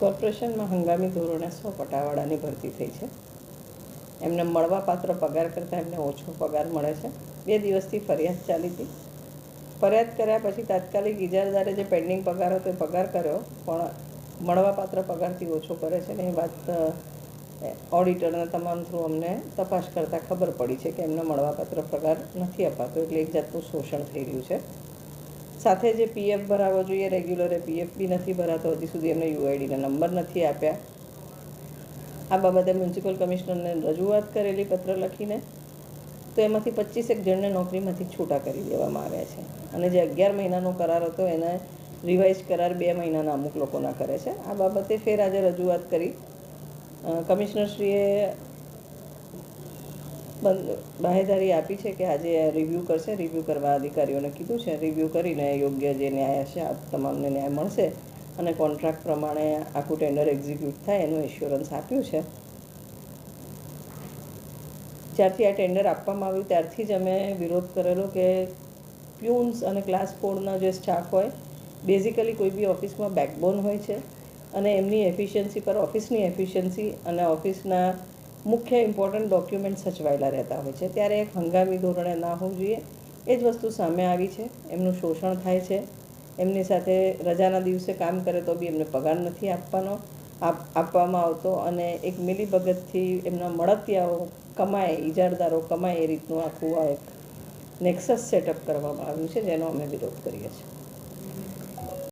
કોર્પોરેશનમાં હંગામી ધોરણે સો પટાવાળાની ભરતી થઈ છે. એમને મળવાપાત્ર પગાર કરતાં એમને ઓછો પગાર મળે છે. બે દિવસથી ફરિયાદ ચાલી હતી. ફરિયાદ કર્યા પછી તાત્કાલિક ઇજારદારે જે પેન્ડિંગ પગાર હતો એ પગાર કર્યો, પણ મળવાપાત્ર પગારથી ઓછો કરે છે ને એ વાત ઓડિટરના તમામ થ્રુ અમને તપાસ કરતાં ખબર પડી છે કે એમને મળવાપાત્ર પગાર નથી અપાતો. એટલે એક જાતનું શોષણ થઈ રહ્યું છે. સાથે જે પીએફ ભરાવો જોઈએ રેગ્યુલર એ પીએફ બી નથી ભરાતો હજી સુધી એમને યુઆઈડીના નંબર નથી આપ્યા. આ બાબતે મ્યુનિસિપલ કમિશનરને રજૂઆત કરેલી પત્ર લખીને તો એમાંથી પચીસેક જણને નોકરીમાંથી છૂટા કરી દેવામાં આવ્યા છે. અને જે અગિયાર મહિનાનો કરાર હતો, એને રિવાઇઝ કરાર બે મહિનાના અમુક લોકોના કરે છે. આ બાબતે ફેર આજે રજૂઆત કરી. કમિશનરશ્રીએ બાહેધારી આપી છે કે આજે રિવ્યૂ કરશે. રિવ્યૂ કરવા અધિકારીઓને કીધું છે. રિવ્યૂ કરીને યોગ્ય જે ન્યાય હશે આ તમામને ન્યાય મળશે અને કોન્ટ્રાક્ટ પ્રમાણે આખું ટેન્ડર એક્ઝિક્યુટ થાય એનું એશ્યોરન્સ આપ્યું છે. જ્યારથી આ ટેન્ડર આપવામાં આવ્યું, ત્યારથી જ અમે વિરોધ કરેલો કે પ્યુન્સ અને ક્લાસ ફોરના જે સ્ટાફ હોય બેઝિકલી કોઈ બી ઓફિસમાં બેકબોન હોય છે અને એમની એફિશિયન્સી પર ઓફિસની એફિશિયન્સી અને ઓફિસના મુખ્ય ઇમ્પોર્ટન્ટ ડોક્યુમેન્ટ સચવાયેલા રહેતા હોય છે. ત્યારે એક હંગામી ધોરણે ના હોવું જોઈએ. એ જ વસ્તુ સામે આવી છે. એમનું શોષણ થાય છે. એમની સાથે રજાના દિવસે કામ કરે તો બી એમને પગાર નથી આપવાનો, આપ, આપવામાં આવતો અને એક મિલીભગતથી એમના મળતિયાઓ કમાય ઇજારદારો કમાય એ રીતનું આખું આ એક નેક્સસ સેટઅપ કરવામાં આવ્યું છે, જેનો અમે વિરોધ કરીએ છીએ.